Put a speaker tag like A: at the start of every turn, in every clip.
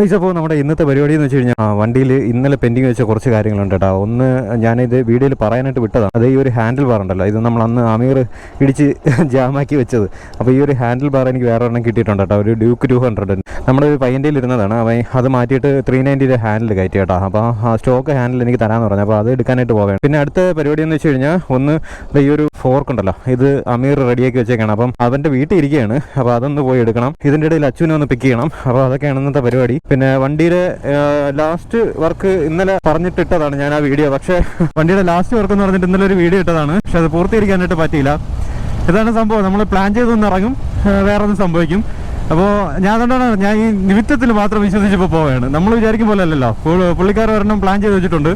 A: അപ്പോൾ നമ്മുടെ ഇന്നത്തെ പരിപാടി എന്ന് വെച്ച് കഴിഞ്ഞാൽ വണ്ടിയിൽ ഇന്നലെ പെൻഡിങ് വെച്ച കുറച്ച് കാര്യങ്ങളുണ്ട് കേട്ടോ. ഒന്ന് ഞാനിത് വീഡിയോയിൽ പറയാനായിട്ട് വിട്ടതാണ് അത് ഈ ഒരു ഹാൻഡിൽ ബാർ ഉണ്ടല്ലോ. ഇത് നമ്മൾ അന്ന് അമീർ ഇടിച്ച് ജാമാക്കി വെച്ചത്. അപ്പോൾ ഈ ഒരു ഹാൻഡിൽ ബാർ എനിക്ക് വേറെ ഒരെണ്ണം കിട്ടിയിട്ടുണ്ട് കേട്ടോ. ഒരു ഡ്യൂക്ക് ടു ഹൺഡ്രഡ് നമ്മുടെ ഒരു പയ്യന്റെ ഇരുന്നതാണ്. അവൻ അത് മാറ്റിയിട്ട് ത്രീ നയന്റിയുടെ ഹാൻഡിൽ കയറ്റി കേട്ടോ. അപ്പോൾ ആ സ്റ്റോക്ക് ഹാൻഡിൽ എനിക്ക് തരാമെന്ന് പറഞ്ഞു. അപ്പോൾ അത് എടുക്കാനായിട്ട് പോകാൻ പിന്നെ അടുത്ത പരിപാടി എന്ന് വെച്ച് കഴിഞ്ഞാൽ ഒന്ന് ഈ ഒരു ഫോർക്ക് ഉണ്ടല്ലോ. ഇത് അമീർ റെഡിയാക്കി വെച്ചേക്കാണ്. അപ്പം അവന്റെ വീട്ടിൽ ഇരിക്കുകയാണ്. അപ്പോൾ അതൊന്ന് പോയി എടുക്കണം. ഇതിന്റെ ഇടയിൽ അച്ഛനെ ഒന്ന് പിക്ക് ചെയ്യണം. അപ്പോൾ അതൊക്കെയാണ് ഇന്നത്തെ പരിപാടി. പിന്നെ വണ്ടിയുടെ ലാസ്റ്റ് വർക്ക് ഇന്നലെ പറഞ്ഞിട്ടിട്ടതാണ് ഞാൻ ആ വീഡിയോ പക്ഷേ വണ്ടിയുടെ ലാസ്റ്റ് വർക്ക് എന്ന് പറഞ്ഞിട്ട് ഇന്നലെ ഒരു വീഡിയോ ഇട്ടതാണ്. പക്ഷെ അത് പൂർത്തീകരിക്കാനായിട്ട് പറ്റിയില്ല. ഇതാണ് സംഭവം. നമ്മൾ പ്ലാൻ ചെയ്തൊന്ന് ഇറങ്ങും. ഏഹ് വേറെ ഒന്നും സംഭവിക്കും. അപ്പോൾ ഞാൻ അതുകൊണ്ടാണ് ഞാൻ ഈ നിമിത്തത്തിൽ മാത്രം വിശ്വസിച്ചപ്പോൾ പോവുകയാണ്. നമ്മൾ വിചാരിക്കും പോലെ അല്ലല്ലോ. പുള്ളിക്കാർ ഒരെണ്ണം പ്ലാൻ ചെയ്ത് വെച്ചിട്ടുണ്ട്.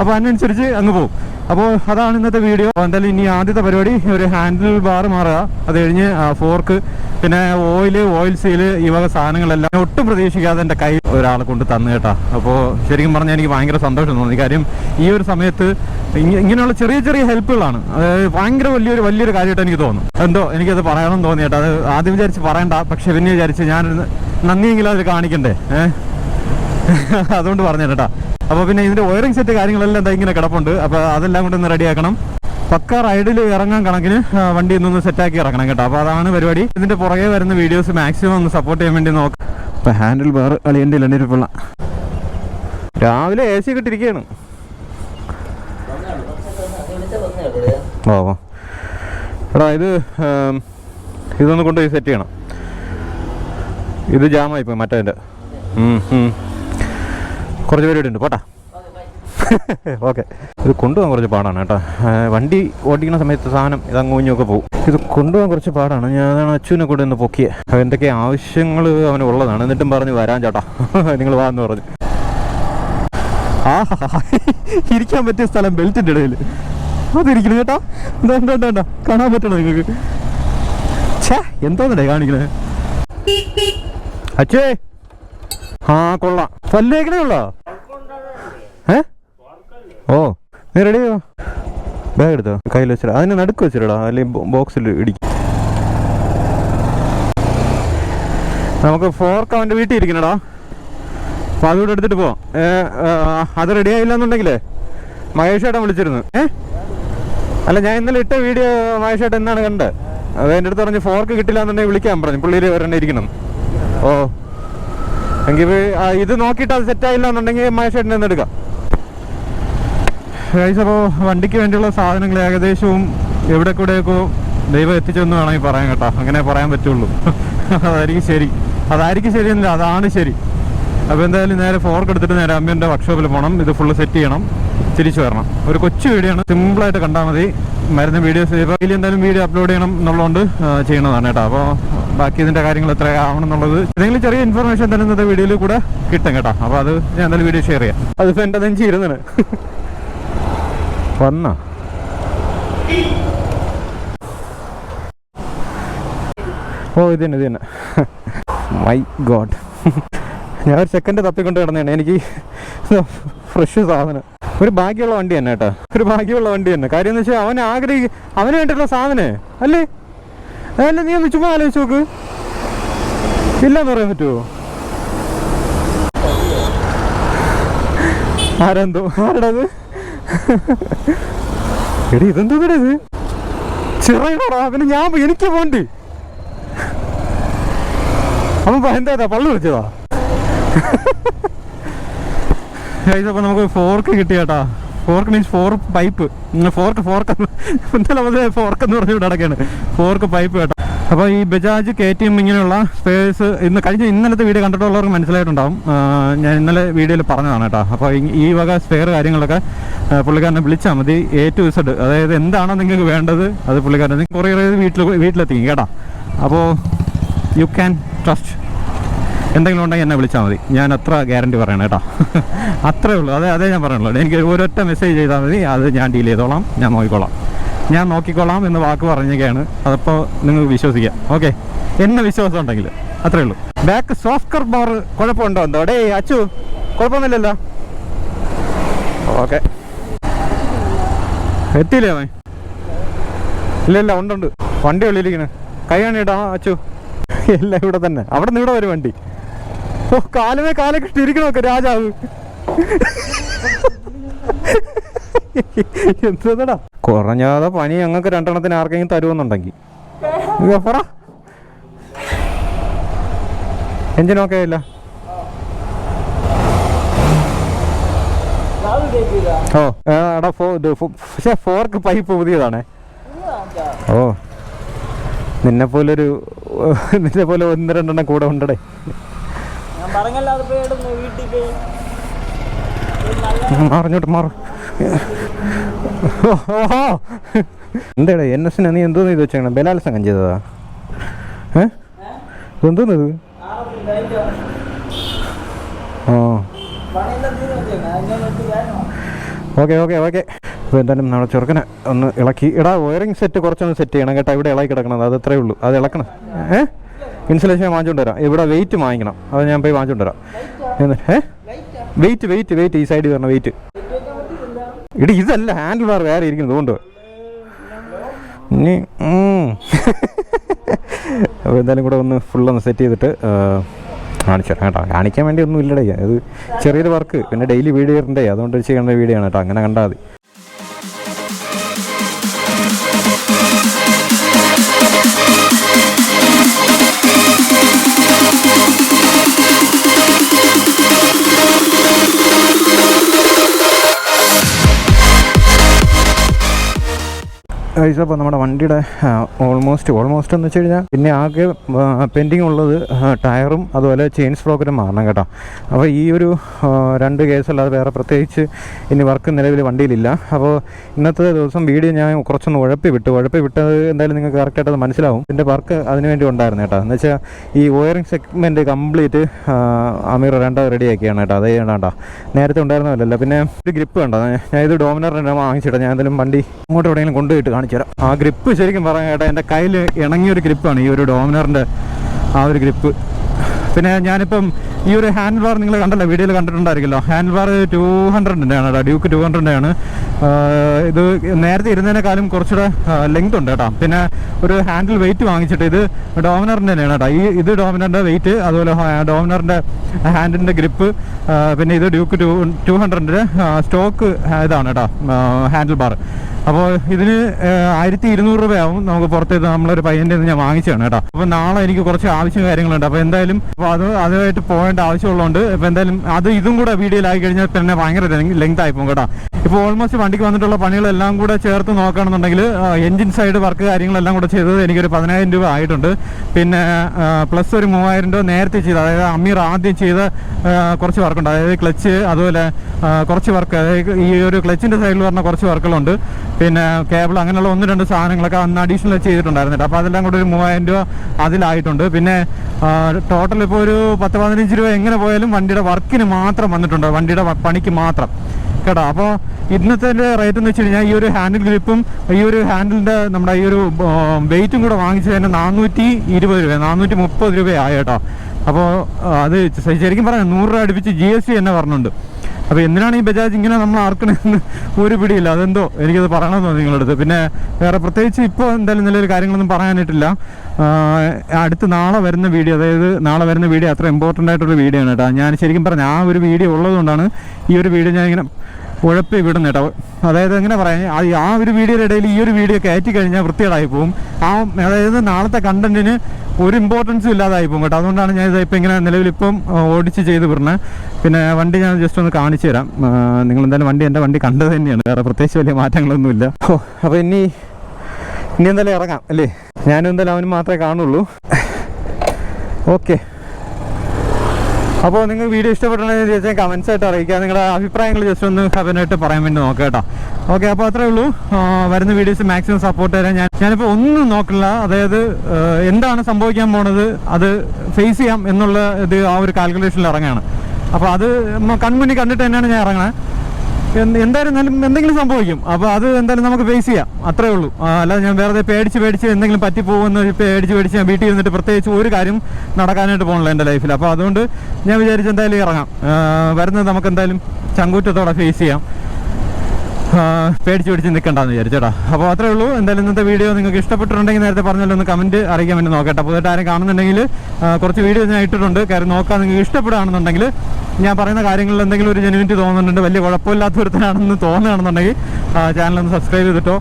A: അപ്പോൾ അതിനനുസരിച്ച് അങ്ങ് പോകും അപ്പോൾ അതാണ് ഇന്നത്തെ വീഡിയോ എന്തായാലും ഇനി ആദ്യത്തെ പരിപാടി ഒരു ഹാൻഡിൽ ബാർ മാറുക. അത് കഴിഞ്ഞ് ഫോർക്ക് പിന്നെ ഓയിൽ ഓയിൽ സീൽ ഈ വക സാധനങ്ങളെല്ലാം ഒട്ടും പ്രതീക്ഷിക്കാതെ എന്റെ കയ്യിൽ ഒരാളെ കൊണ്ട് തന്നു കേട്ടോ. അപ്പോൾ ശരിക്കും പറഞ്ഞാൽ എനിക്ക് ഭയങ്കര സന്തോഷം തോന്നി. കാര്യം ഈ ഒരു സമയത്ത് ഇങ്ങനെയുള്ള ചെറിയ ചെറിയ ഹെൽപ്പുകളാണ് അതായത് ഭയങ്കര വലിയൊരു വലിയൊരു കാര്യമായിട്ട് എനിക്ക് തോന്നുന്നു. എന്തോ എനിക്കത് പറയണമെന്ന് തോന്നി കേട്ടോ. അത് ആദ്യം വിചാരിച്ച് പറയണ്ട. പക്ഷെ പിന്നെ വിചാരിച്ച് ഞാൻ നന്ദിയെങ്കിലും അതിൽ കാണിക്കണ്ടേ? ഏഹ് അതുകൊണ്ട് പറഞ്ഞു കേട്ടാ. അപ്പോൾ പിന്നെ ഇതിന്റെ വയറിംഗ് സെറ്റ് കാര്യങ്ങളെല്ലാം എന്താ ഇങ്ങനെ കിടപ്പുണ്ട്. അപ്പോൾ അതെല്ലാം കൊണ്ട് ഒന്ന് റെഡിയാക്കണം പക്ക റൈഡിൽ ഇറങ്ങാൻ കണക്കിന് വണ്ടി ഇന്നൊന്ന് സെറ്റാക്കി ഇറങ്ങണം കേട്ടോ. അപ്പോൾ അതാണ് പരിപാടി. ഇതിന്റെ പുറകെ വരുന്ന വീഡിയോസ് മാക്സിമം ഒന്ന് സപ്പോർട്ട് ചെയ്യാൻ വേണ്ടി നോക്കാം. അപ്പോൾ ഹാൻഡിൽ ബാർ കളിയേണ്ടി ഇലണ്ടിരിപ്പുള്ള. രാവിലെ എ സി കിട്ടിയിരിക്കുകയാണ് ഓ. എടാ ഇത് ഇതൊന്ന് കൊണ്ടുപോയി സെറ്റ് ചെയ്യണം. ഇത് ജാമായി പോയി മറ്റേ കുറച്ച് പരിപാടി ഉണ്ട് പോട്ടാ. ഓക്കെ. ഇത് കൊണ്ടുപോകാൻ കുറച്ച് പാടാണ് കേട്ടോ. വണ്ടി ഓടിക്കുന്ന സമയത്ത് സാധനം ഇതങ്ങ് കുഞ്ഞൊക്കെ പോകും. ഇത് കൊണ്ടുപോകാൻ കുറച്ച് പാടാണ്. ഞാൻ അതാണ് അച്ഛനെ കൂടെ ഒന്ന് പൊക്കിയത് അപ്പം എന്തൊക്കെ ആവശ്യങ്ങൾ അവന് ഉള്ളതാണ്. എന്നിട്ടും പറഞ്ഞ് വരാൻ ചേട്ടാ. നിങ്ങൾ വാ എന്ന് പറഞ്ഞു. ആ ഇരിക്കാൻ പറ്റിയ സ്ഥലം ബെൽറ്റിന്റെ ഇടയിൽ. അതിരിക്കണം കേട്ടോ. എന്താ എന്താ കാണാൻ പറ്റണോ നിങ്ങൾക്ക്? ഛേ എന്തോന്നല്ലേ കാണിക്കണേ? അച്ഛേ. ആ കൊള്ളാം. പല്ലേക്കണേ ഉള്ളോ? ഏ? ഓ നീ റെഡിയോ ബാഗ് എടുത്തോ? കയ്യിൽ വെച്ചിടാ. അതിന് നടുക്ക് വെച്ചിടാ. അല്ലെങ്കിൽ ബോക്സിൽ ഇടിക്കും. നമുക്ക് ഫോർക്ക് അവന്റെ വീട്ടിൽ ഇരിക്കണടാ. അപ്പൊ അതുകൂടെ എടുത്തിട്ട് പോവാം. അത് റെഡി ആയില്ല എന്നുണ്ടെങ്കിലേ മഹേഷ് ഏട്ടൻ വിളിച്ചിരുന്നു. ഏ? അല്ല ഞാൻ ഇന്നലെ ഇട്ട വീഡിയോ മായശായിട്ട് എന്താണ് കണ്ടത്? അത് എന്റെ അടുത്ത് പറഞ്ഞ് ഫോർക്ക് കിട്ടില്ല എന്നുണ്ടെങ്കിൽ വിളിക്കാൻ പറഞ്ഞു. പുള്ളിയിൽ ഒരെണ്ണം ഇരിക്കണം. ഓ. എങ്കിൽ ഇത് നോക്കിയിട്ട് അത് സെറ്റ് ആയില്ല എന്നുണ്ടെങ്കിൽ മഹേഷ് എന്ന് എടുക്കാം. ഗൈസ് അപ്പോൾ വണ്ടിക്ക് വേണ്ടിയുള്ള സാധനങ്ങൾ ഏകദേശവും എവിടെ കൂടെയൊക്കെ ദൈവം എത്തിച്ചെന്ന് വേണമെങ്കിൽ പറയാൻ കേട്ടോ. അങ്ങനെ പറയാൻ പറ്റുള്ളൂ. അതായിരിക്കും ശരി. അതായിരിക്കും ശരിയെന്നില്ല അതാണ് ശരി. അപ്പോൾ എന്തായാലും നേരെ ഫോർക്ക് എടുത്തിട്ട് നേരെ അമ്മേന്റെ വർക്ക്ഷോപ്പിൽ പോകണം ഇത് ഫുള്ള് സെറ്റ് ചെയ്യണം. തിരിച്ചു വരണം. ഒരു കൊച്ചു വീഡിയോ ആണ്. സിമ്പിളായിട്ട് കണ്ടാൽ മതി. മരുന്ന് വീഡിയോസ് ഇപ്പോൾ ഇതിൽ എന്തായാലും വീഡിയോ അപ്ലോഡ് ചെയ്യണം എന്നുള്ളതുകൊണ്ട് ചെയ്യണതാണ് കേട്ടോ. അപ്പോൾ ബാക്കി ഇതിന്റെ കാര്യങ്ങൾ എത്ര ആവണം എന്നുള്ളത് എന്തെങ്കിലും ചെറിയ ഇൻഫർമേഷൻ തന്നെ ഇന്നത്തെ വീഡിയോയിൽ കൂടെ കിട്ടും കേട്ടോ. അപ്പോൾ അത് ഞാൻ എന്തായാലും വീഡിയോ ഷെയർ ചെയ്യാം. അതിപ്പോൾ എന്റെ നെഞ്ചി ഇരുന്നാണ് വന്ന? ഓ ഇത് തന്നെ ഇത് തന്നെ മൈ ഗോഡ് ഞാൻ ഒരു സെക്കൻഡ് തപ്പിക്കൊണ്ട് കിടന്നതാണ്. എനിക്ക് ഫ്രഷ് സാധനം. ഒരു ഭാഗ്യമുള്ള വണ്ടി തന്നെ കേട്ടോ. ഒരു ഭാഗ്യമുള്ള വണ്ടി തന്നെ. കാര്യം എന്ന് വെച്ചാൽ അവൻ ആഗ്രഹി അവന് വേണ്ടിയിട്ടുള്ള സാധനേ. അല്ലേ? അതല്ല നീ ഒന്ന് ചുമ്മാ ആലോചിച്ച് നോക്ക്. ഇല്ലെന്ന് പറയാൻ പറ്റുമോ ആരെന്തോ? ആരുടേത് എടി ഇതെന്തോ ഇത്? ചെറിയടാ. പിന്നെ ഞാൻ എനിക്ക് പോണ്ടി. അവൻ എന്താ പള്ളു വിളിച്ചതാ? ഇതപ്പോ നമുക്ക് ഫോർക്ക് കിട്ടി കേട്ടാ. Fork means four pipe fork fork മുതലേ ഫോർക്ക് എന്ന് പറഞ്ഞു അടക്കാണ് ഫോർക്ക് പൈപ്പ് കേട്ടോ. അപ്പോൾ ഈ ബജാജ് കെ ടി എം ഇങ്ങനെയുള്ള സ്പേസ് ഇന്ന് കഴിഞ്ഞ ഇന്നലത്തെ വീഡിയോ കണ്ടിട്ടുള്ളവർക്ക് മനസ്സിലായിട്ടുണ്ടാവും. ഞാൻ ഇന്നലെ വീഡിയോയിൽ പറഞ്ഞതാണ് കേട്ടോ. അപ്പോൾ ഈ- വക സ്പെയർ കാര്യങ്ങളൊക്കെ പുള്ളിക്കാരനെ വിളിച്ചാൽ മതി. എ ടു ഇസഡ് അതായത് എന്താണോ നിങ്ങൾക്ക് വേണ്ടത് അത് പുള്ളിക്കാരൻ കുറേ വീട്ടിൽ വീട്ടിലെത്തിക്കും കേട്ടോ. അപ്പോൾ യു ക്യാൻ ട്രസ്റ്റ് എന്തെങ്കിലും ഉണ്ടെങ്കിൽ എന്നെ വിളിച്ചാൽ മതി. ഞാൻ അത്ര ഗ്യാരണ്ടി പറയണം കേട്ടോ. അത്രേ ഉള്ളൂ. അതെ അതേ ഞാൻ പറയുള്ളൂ എനിക്ക് ഒരൊറ്റ മെസ്സേജ് ചെയ്താൽ മതി. അത് ഞാൻ ഡീൽ ചെയ്തോളാം. ഞാൻ നോക്കിക്കോളാം. ഞാൻ നോക്കിക്കോളാം എന്ന് വാക്ക് പറഞ്ഞൊക്കെയാണ് അതപ്പോൾ നിങ്ങൾ വിശ്വസിക്കാം. ഓക്കെ എന്നെ വിശ്വാസം ഉണ്ടെങ്കിൽ. അത്രേ ഉള്ളൂ. ബാക്ക് സോഫ്റ്റ് കർ ബാർ കുഴപ്പമുണ്ടോ എന്തോ? ഡേ അച്ചു കുഴപ്പമൊന്നുമില്ലല്ലോ. ഓക്കെ എത്തിയില്ലേ അവൻ? ഇല്ല ഇല്ല ഉണ്ടുണ്ട് വണ്ടി ഉള്ളിലിരിക്കണേ. കൈ കാണിട്ടാ അച്ചു. എല്ലാം ഇവിടെ തന്നെ. അവിടെ നിന്ന് ഇവിടെ വരും വണ്ടി. ഓ കാലുമേ കാലൊക്കെ ഇട്ടിരിക്കണമൊക്കെ രാജാവ്. എന്താ കുറഞ്ഞാതെ പനി ഞങ്ങൾക്ക് രണ്ടെണ്ണത്തിന് ആർക്കെങ്കിലും തരുമെന്നുണ്ടെങ്കിൽ. പറ. എഞ്ചിൻ എഞ്ചിനൊക്കെ ഇല്ല ഓ എടാ ഫോ- പക്ഷേ ഫോർക്ക് പൈപ്പ് പുതിയതാണേ. ഓ നിന്നെ പോലൊരു നിന്നെ പോലെ ഒന്ന് രണ്ടെണ്ണം കൂടെ ഉണ്ടടേ. മറിഞ്ഞോട്ട് മാറ. എന്താടാ എൻ എസിന് നീ എന്തോന്ന് ഇത് വെച്ചേക്കണം? ബലാത്സംഗം ചെയ്തതാ? ഏ? എന്തോന്ന് ഇത്?
B: ആ.
A: Okay okay okay. അപ്പോൾ എന്തായാലും നമ്മുടെ ചെറുക്കനെ ഒന്ന് ഇളക്കി. ഇടാ വയറിംഗ് സെറ്റ് കുറച്ചൊന്ന് സെറ്റ് ചെയ്യണം കേട്ടോ. ഇവിടെ ഇളക്കി കിടക്കണം അത് അത്രേ ഉള്ളൂ. അത് ഇളക്കണം. ഏ? ഇൻസുലേഷൻ വാങ്ങിച്ചുകൊണ്ട് വരാം. ഇവിടെ വെയിറ്റ് വാങ്ങിക്കണം. അത് ഞാൻ പോയി വാങ്ങിച്ചുകൊണ്ട് വരാം. എന്നിട്ട് ഏ വെയിറ്റ് വെയിറ്റ് വെയിറ്റ് ഈ സൈഡിൽ വരണം വെയിറ്റ് ഇടി ഇതല്ല ഹാൻഡിൽ ബാർ വേറെ ഇരിക്കുന്നത്. അതുകൊണ്ട്. ഇനി. അപ്പോൾ എന്തായാലും കൂടെ ഒന്ന് ഫുള്ളൊന്ന് സെറ്റ് ചെയ്തിട്ട് കാണിച്ചു തരാം കേട്ടോ. കാണിക്കാൻ വേണ്ടി ഒന്നും ഇല്ലടേ. അത് ചെറിയൊരു വർക്ക് പിന്നെ ഡെയിലി വീഡിയോ ഇടണ്ടേ. അതുകൊണ്ട് ചെയ്യേണ്ട വീഡിയോ ആണ് കേട്ടോ. അങ്ങനെ കണ്ടാൽ മതി. അപ്പോൾ നമ്മുടെ വണ്ടിയുടെ ഓൾമോസ്റ്റ് ഓൾമോസ്റ്റ് എന്ന് വെച്ച് കഴിഞ്ഞാൽ പിന്നെ ആകെ പെൻഡിങ് ഉള്ളത് ടയറും അതുപോലെ ചെയിൻ സ്ട്രോക്കിനും മാറണം കേട്ടോ. അപ്പോൾ ഈ ഒരു രണ്ട് കേസല്ലാതെ വേറെ പ്രത്യേകിച്ച് ഇനി വർക്ക് നിലവിൽ വണ്ടിയിലില്ല. അപ്പോൾ ഇന്നത്തെ ദിവസം വീഡിയോ ഞാൻ കുറച്ചൊന്ന് ഉഴപ്പി വിട്ടു. ഉഴപ്പി വിട്ടത് എന്തായാലും നിങ്ങൾക്ക് കറക്റ്റായിട്ട് അത് മനസ്സിലാവും. എന്റെ വർക്ക് അതിന് വേണ്ടി ഉണ്ടായിരുന്നു കേട്ടോ. എന്ന് വെച്ചാൽ ഈ വയറിംഗ് സെഗ്മെന്റ് കംപ്ലീറ്റ് അമീർ രണ്ടാമത് റെഡിയാക്കിയാണ് കേട്ടോ. അതേ വേണ്ട നേരത്തെ ഉണ്ടായിരുന്നല്ലോ പിന്നെ ഒരു ഗ്രിപ്പ് കണ്ടോ? ഞാൻ ഇത് ഡോമിനറിന്റെ വാങ്ങിച്ചിട്ടാണ് ഞാൻ എന്തായാലും വണ്ടി ഇങ്ങോട്ട് എവിടെയെങ്കിലും കൊണ്ടുപോയിട്ട് കാണിച്ചു തരാം. ആ ഗ്രിപ്പ് ശരിക്കും പറയാൻ കേട്ടോ എന്റെ കയ്യിൽ ഇണങ്ങിയ ഒരു ഗ്രിപ്പാണ് ഈ ഒരു ഡോമിനറിന്റെ ആ ഒരു ഗ്രിപ്പ് പിന്നെ ഞാനിപ്പം ഈ ഒരു ഹാൻഡ് ബാർ നിങ്ങൾ കണ്ടല്ലോ വീഡിയോയിൽ കണ്ടിട്ടുണ്ടായിരിക്കുമല്ലോ. ഹാൻഡ് ബാർ ടു ഹൺഡ്രഡിന്റെ ആണ് കേട്ടോ ഡ്യൂക്ക് ടു ഹൺഡ്രഡിന്റെ ആണ് ഇത് നേരത്തെ ഇരുന്നതിനേക്കാളും കുറച്ചുകൂടെ ലെങ്ത് ഉണ്ട് കേട്ടോ. പിന്നെ ഒരു ഹാൻഡിൽ വെയിറ്റ് വാങ്ങിച്ചിട്ട് ഇത് ഡോമിനറിന്റെ തന്നെയാണ് കേട്ടോ. ഈ ഇത് ഡോമിനറിന്റെ വെയിറ്റ് അതുപോലെ ഡോമിനറിന്റെ ഹാൻഡിന്റെ ഗ്രിപ്പ് പിന്നെ ഇത് ഡ്യൂക്ക് ടു ടു സ്റ്റോക്ക് ഇതാണ് കേട്ടോ ഹാൻഡിൽ ബാർ അപ്പോൾ ഇതിന് ആയിരത്തി ഇരുന്നൂറ് രൂപയാവും. നമുക്ക് പുറത്തേക്ക് നമ്മളൊരു പയ്യന്റെ ഞാൻ വാങ്ങിച്ചതാണ് കേട്ടോ. അപ്പോൾ നാളെ എനിക്ക് കുറച്ച് ആവശ്യം കാര്യങ്ങളുണ്ട്. അപ്പോൾ എന്തായാലും അപ്പോൾ അത് അതുമായിട്ട് പോകേണ്ട ആവശ്യമുള്ളതുകൊണ്ട് ഇപ്പോൾ എന്തായാലും അത് ഇതും കൂടെ വീഡിയോയിലായി കഴിഞ്ഞാൽ പിന്നെ ഭയങ്കര ലെങ്ത് ആയിപ്പോൾ കേട്ടോ. ഇപ്പോൾ ഓൾമോസ്റ്റ് വണ്ടിക്ക് വന്നിട്ടുള്ള പണികളെല്ലാം കൂടെ ചേർത്ത് നോക്കുകയാണെന്നുണ്ടെങ്കിൽ എഞ്ചിൻ സൈഡ് വർക്ക് കാര്യങ്ങളെല്ലാം കൂടെ ചെയ്തത് എനിക്കൊരു പതിനായിരം രൂപ ആയിട്ടുണ്ട്. പിന്നെ പ്ലസ് ഒരു മൂവായിരം രൂപ നേരത്തെ ചെയ്ത് അതായത് അമീർ ആദ്യം ചെയ്ത കുറച്ച് വർക്കുണ്ട് അതായത് ക്ലച്ച് അതുപോലെ കുറച്ച് വർക്ക് അതായത് ഈ ഒരു ക്ലച്ചിന്റെ സൈഡിൽ പറഞ്ഞ കുറച്ച് വർക്കുകളുണ്ട് പിന്നെ കേബിൾ അങ്ങനെയുള്ള ഒന്ന് രണ്ട് സാധനങ്ങളൊക്കെ അന്ന് അഡീഷണൽ ചെയ്തിട്ടുണ്ടായിരുന്നു അപ്പോൾ അതെല്ലാം കൂടെ ഒരു മൂവായിരം രൂപ അതിലായിട്ടുണ്ട്. പിന്നെ ടോട്ടൽ ഇപ്പോൾ ഒരു പത്ത് പതിനഞ്ച് രൂപ എങ്ങനെ പോയാലും വണ്ടിയുടെ വർക്കിന് മാത്രം വന്നിട്ടുണ്ട്. വണ്ടിയുടെ പണിക്ക് മാത്രം. കേട്ടോ? അപ്പോൾ ഇന്നത്തെ റേറ്റ് എന്ന് വെച്ച് കഴിഞ്ഞാൽ ഈ ഒരു ഹാൻഡിൽ ഗ്രിപ്പും ഈ ഒരു ഹാൻഡിലിന്റെ നമ്മുടെ ഈ ഒരു വെയിറ്റും കൂടെ വാങ്ങിച്ചത് തന്നെ നാനൂറ്റി ഇരുപത് രൂപ നാനൂറ്റി മുപ്പത് രൂപയായി കേട്ടോ. അപ്പോൾ അത് ശരിക്കും പറയാം നൂറ് രൂപ അടുപ്പിച്ച് ജി എസ് ടി തന്നെ പറഞ്ഞിട്ടുണ്ട്. അപ്പോൾ എന്തിനാണ് ഈ ബജാജ് ഇങ്ങനെ നമ്മൾ ആർക്കണെന്ന് ഒരു പിടിയില്ല. അതെന്തോ? എനിക്കത് പറയണമെന്ന് തോന്നി നിങ്ങളുടെ അടുത്ത്. പിന്നെ വേറെ പ്രത്യേകിച്ച് ഇപ്പോൾ എന്തായാലും നിലവിൽ കാര്യങ്ങളൊന്നും പറയാനായിട്ടില്ല. അടുത്ത് നാളെ വരുന്ന വീഡിയോ അതായത് നാളെ വരുന്ന വീഡിയോ അത്ര ഇമ്പോർട്ടന്റ് ആയിട്ടുള്ള വീഡിയോ ആണ് കേട്ടോ. ഞാൻ ശരിക്കും പറഞ്ഞു ആ ഒരു വീഡിയോ ഉള്ളതുകൊണ്ടാണ് ഈ ഒരു വീഡിയോ ഞാൻ ഇങ്ങനെ ഉഴപ്പി ഇവിടെ കേട്ടോ. അതായത് എങ്ങനെ പറയാം ആ ഒരു വീഡിയോയുടെ ഇടയിൽ ഈ ഒരു വീഡിയോ കയറ്റി കഴിഞ്ഞാൽ വൃത്തികേടായി പോകും. ആ അതായത് നാളത്തെ കണ്ടന്റിന് ഒരു ഇമ്പോർട്ടൻസും ഇല്ലാതായി പോകും കേട്ടോ. അതുകൊണ്ടാണ് ഞാൻ ഇപ്പം ഇങ്ങനെ നിലവിൽ ഇപ്പം ഓടിച്ച് ചെയ്ത് വിടുന്നത് പിന്നെ വണ്ടി ഞാൻ ജസ്റ്റ് ഒന്ന് കാണിച്ചു തരാം. നിങ്ങൾ എന്തായാലും വണ്ടി എന്റെ വണ്ടി കണ്ടത് തന്നെയാണ്. വേറെ പ്രത്യേകിച്ച് വലിയ മാറ്റങ്ങളൊന്നുമില്ല. ഓ അപ്പോൾ ഇനി ഇനി എന്തായാലും ഇറങ്ങാം അല്ലേ? ഞാനും എന്തായാലും അവന് മാത്രമേ കാണുള്ളൂ. ഓക്കെ. അപ്പോൾ നിങ്ങൾ വീഡിയോ ഇഷ്ടപ്പെട്ടെന്ന് ചോദിച്ചാൽ കമൻസ് ആയിട്ട് അറിയിക്കുക. നിങ്ങളുടെ അഭിപ്രായങ്ങൾ ജസ്റ്റ് ഒന്ന് കമന്റായിട്ട് പറയാൻ വേണ്ടി നോക്കുക കേട്ടോ. ഓക്കെ അപ്പോൾ അത്രേ ഉള്ളൂ. വരുന്ന വീഡിയോസ് മാക്സിമം സപ്പോർട്ട് തരാൻ ഞാൻ ഞാനിപ്പോൾ ഒന്നും നോക്കില്ല. അതായത് എന്താണ് സംഭവിക്കാൻ പോണത്? അത് ഫേസ് ചെയ്യാം എന്നുള്ള ഇത് ആ ഒരു കാൽക്കുലേഷനിൽ ഇറങ്ങുകയാണ്. അപ്പോൾ അത് കൺമുന്നിൽ കണ്ടിട്ട് തന്നെയാണ് ഞാൻ ഇറങ്ങണത് എന്ത് എന്തായാലും എന്തെങ്കിലും സംഭവിക്കും. അപ്പോൾ അത് എന്തായാലും നമുക്ക് ഫേസ് ചെയ്യാം. അത്രേ ഉള്ളൂ. അല്ലാതെ ഞാൻ വേറെ പേടിച്ച് പേടിച്ച് എന്തെങ്കിലും പറ്റി പറ്റിപ്പോകുമെന്ന് പേടിച്ച് പേടിച്ച് ഞാൻ വീട്ടിൽ ഇരുന്നിട്ട് പ്രത്യേകിച്ച് ഒരു കാര്യം നടക്കാനായിട്ട് പോകണല്ലോ എന്റെ ലൈഫിൽ അപ്പോൾ അതുകൊണ്ട് ഞാൻ വിചാരിച്ച് എന്തായാലും ഇറങ്ങാം. വരുന്നത് നമുക്ക് എന്തായാലും ചങ്കൂറ്റത്തോടെ ഫേസ് ചെയ്യാം. പേടിച്ച് പേടിച്ച് നിൽക്കണ്ടെന്ന് വിചാരിച്ചേട്ടാ അപ്പോൾ അത്രേ ഉള്ളൂ. എന്തായാലും ഇന്നത്തെ വീഡിയോ നിങ്ങൾക്ക് ഇഷ്ടപ്പെട്ടിട്ടുണ്ടെങ്കിൽ നേരത്തെ പറഞ്ഞല്ലോ ഒന്ന് കമന്റ് അറിയിക്കാൻ വേണ്ടി നോക്കട്ടെ. പുതുതായിട്ട് ആരും കാണുന്നുണ്ടെങ്കിൽ കുറച്ച് വീഡിയോ ഞാൻ ഇട്ടിട്ടുണ്ട്. കാര്യം നോക്കാൻ നിങ്ങൾക്ക് ഇഷ്ടപ്പെടുകയാണെന്നുണ്ടെങ്കിൽ ഞാൻ പറയുന്ന കാര്യങ്ങളിൽ എന്തെങ്കിലും ഒരു ജെനുവിനിറ്റി തോന്നുന്നുണ്ട് വലിയ കുഴപ്പമില്ലാത്ത ഒരുത്തനാണെന്ന് തോന്നുകയാണെന്നുണ്ടെങ്കിൽ ചാനൽ ഒന്ന് സബ്സ്ക്രൈബ് ചെയ്തിട്ടോ.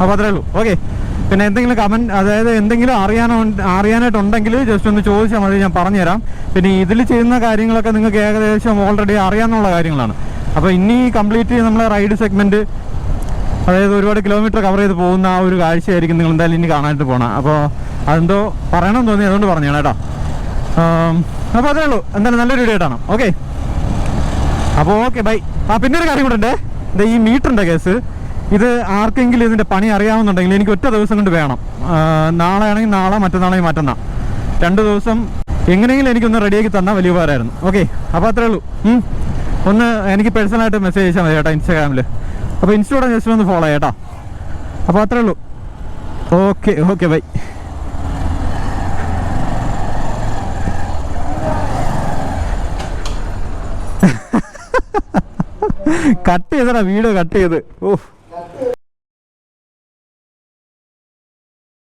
A: അപ്പോൾ അത്രേ ഉള്ളൂ. ഓക്കെ പിന്നെ എന്തെങ്കിലും കമന്റ് അതായത് എന്തെങ്കിലും അറിയാനോ അറിയാനായിട്ടുണ്ടെങ്കിൽ ജസ്റ്റ് ഒന്ന് ചോദിച്ചാൽ മതി ഞാൻ പറഞ്ഞുതരാം. പിന്നെ ഇതിൽ ചെയ്യുന്ന കാര്യങ്ങളൊക്കെ നിങ്ങൾക്ക് ഏകദേശം ഓൾറെഡി അറിയാമെന്നുള്ള കാര്യങ്ങളാണ്. അപ്പോൾ ഇനി കംപ്ലീറ്റ് നമ്മളെ റൈഡ് സെഗ്മെന്റ് അതായത് ഒരുപാട് കിലോമീറ്റർ കവർ ചെയ്ത് പോകുന്ന ആ ഒരു കാഴ്ചയായിരിക്കും നിങ്ങൾ എന്തായാലും ഇനി കാണാനായിട്ട് പോകണം അപ്പോൾ അതെന്തോ പറയണമെന്ന് തോന്നി അതുകൊണ്ട് പറഞ്ഞു കേട്ടോ. അപ്പോൾ അതേ ഉള്ളൂ. എന്തായാലും നല്ലൊരു വീഡിയോ ആയിട്ടാണ്. ഓക്കെ അപ്പോൾ ഓക്കെ ബൈ ആ പിന്നെ ഒരു കാര്യം കൂടെ ഉണ്ട്. ഈ മീറ്ററിന്റെ കേസ് ഇത് ആർക്കെങ്കിലും ഇതിന്റെ പണി അറിയാവുന്നുണ്ടെങ്കിൽ എനിക്ക് ഒറ്റ ദിവസം കൊണ്ട് വേണം. നാളെ ആണെങ്കിൽ നാളെ മറ്റന്നാളെങ്കിൽ മറ്റന്നാൾ രണ്ട് ദിവസം എങ്ങനെയെങ്കിലും എനിക്കൊന്ന് റെഡിയാക്കി തന്നാൽ വലിയ ഉപകാരമായിരുന്നു. ഓക്കെ അപ്പോൾ അത്രേ ഉള്ളൂ. ഒന്ന് എനിക്ക് പേഴ്സണലായിട്ട് മെസ്സേജ് അയച്ചാൽ മതി കേട്ടോ ഇൻസ്റ്റാഗ്രാമിൽ അപ്പോൾ ഇൻസ്റ്റോടെ ജസ്റ്റ് ഒന്ന് ഫോളോ ചെയ്യാം കേട്ടോ. അപ്പോൾ അത്രേ ഉള്ളൂ. ഓക്കെ ഓക്കെ ബൈ കട്ട് ചെയ്തടാ വീഡിയോ കട്ട് ചെയ്ത്. ഓഹ്